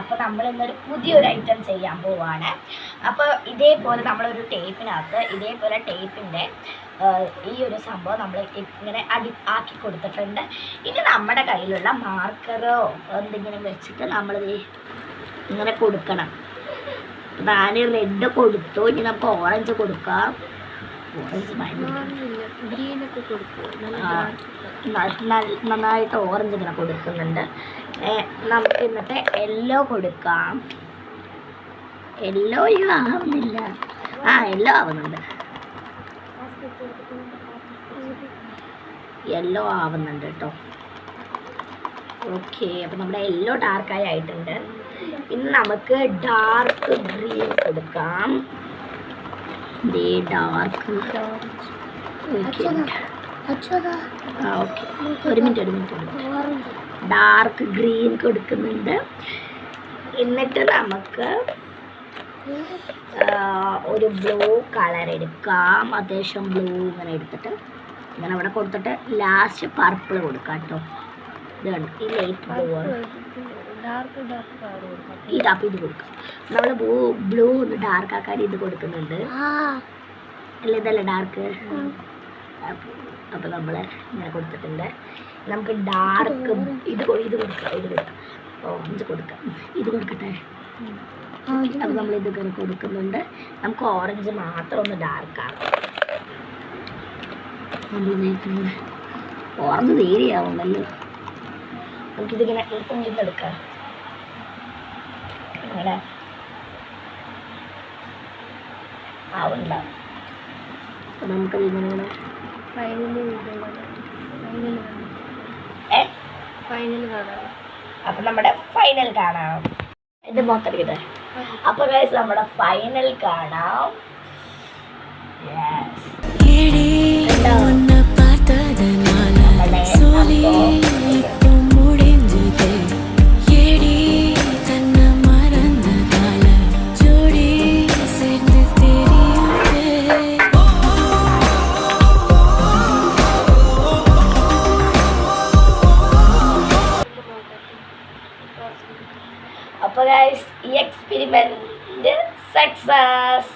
അപ്പോൾ നമ്മൾ ഇന്നൊരു പുതിയൊരു ഐറ്റം ചെയ്യാൻ പോവാണ്. അപ്പോൾ ഇതേപോലെ നമ്മളൊരു ടേപ്പിനകത്ത് ഇതേപോലെ ടേപ്പിന്റെ ഈ ഒരു സംഭവം നമ്മൾ ഇങ്ങനെ അടി ആക്കി കൊടുത്തിട്ടുണ്ട്. ഇനി നമ്മുടെ കയ്യിലുള്ള മാർക്കറോ എന്തെങ്കിലും വെച്ചിട്ട് നമ്മൾ ഇങ്ങനെ കൊടുക്കണം. ഞാൻ റെഡ് കൊടുത്തു. ഇനി നമുക്ക് ഓറഞ്ച് കൊടുക്കാം. ഓറഞ്ച് നന്നായിട്ട് ഓറഞ്ച് ഇങ്ങനെ കൊടുക്കുന്നുണ്ട്. നമുക്ക് ഇന്നത്തെ യെല്ലോ കൊടുക്കാം. എല്ലോ ആവുന്നില്ല. ആ യെല്ലോ ആവുന്നുണ്ട്. യെല്ലോ ആവുന്നുണ്ട് കേട്ടോ. ഓക്കെ അപ്പം നമ്മുടെ യെല്ലോ ഡാർക്കായി ആയിട്ടുണ്ട്. ഇന്ന് നമുക്ക് ഡാർക്ക് ഗ്രീൻ കൊടുക്കാം. ഡാർക്ക് ഓക്കെ ആ ഓക്കെ ഒരു മിനിറ്റ് ഒരു മിനിറ്റ് ഡാർക്ക് ഗ്രീൻ കൊടുക്കുന്നുണ്ട്. എന്നിട്ട് നമുക്ക് ഒരു ബ്ലൂ കളർ എടുക്കാം. അത്യാവശ്യം ബ്ലൂ ഇങ്ങനെ എടുത്തിട്ട്. ഇങ്ങനെ ഇവിടെ കൊടുത്തിട്ട് ലാസ്റ്റ് പർപ്പിൾ കൊടുക്കാം കേട്ടോ. ഇത് കണ്ടോ ഈ ലൈറ്റ് ബ്ലൂ ആണ്. ഇത് അപ്പം ഇത് കൊടുക്കാം. നമ്മൾ ബ്ലൂ ബ്ലൂ ഒന്ന് ഡാർക്ക് ആക്കാൻ ഇത് കൊടുക്കുന്നുണ്ട്. അല്ല? ഇതല്ല ഡാർക്ക് അപ്പോൾ നമ്മൾ ഇങ്ങനെ കൊടുത്തിട്ടുണ്ട്. നമുക്ക് ഡാർക്ക് ഇത് ഇത് കൊടുക്കാം ഇത് കൊടുക്കാം. ഓറഞ്ച് കൊടുക്കാം. ഇത് കൊടുക്കട്ടെ? അപ്പോൾ നമ്മൾ ഇത് ഇങ്ങനെ കൊടുക്കുന്നുണ്ട്. നമുക്ക് ഓറഞ്ച് മാത്രം ഒന്ന് ഡാർക്ക് നമ്മൾ നമ്മളിങ്ങനെ ഓറഞ്ച് തീരെയാവുന്നല്ലോ നമുക്കിതിങ്ങനെ ഇങ്ങനെ. എടുക്കാം അങ്ങനെ ആവണ്ട അപ്പോൾ നമുക്കത് ഇങ്ങനെ ഇങ്ങനെ ഫൈനൽ ഫൈനൽ കാണാം. അപ്പൊ നമ്മുടെ ഫൈനൽ കാണാം. ഇത് മൊത്തം ഇത്. അപ്പൊ ഗൈസ് നമ്മുടെ ഫൈനൽ കാണാം. Yes. അപ്പൊ ഗൈസ് ഈ എക്സ്പെരിമെന്റ് സക്സസ്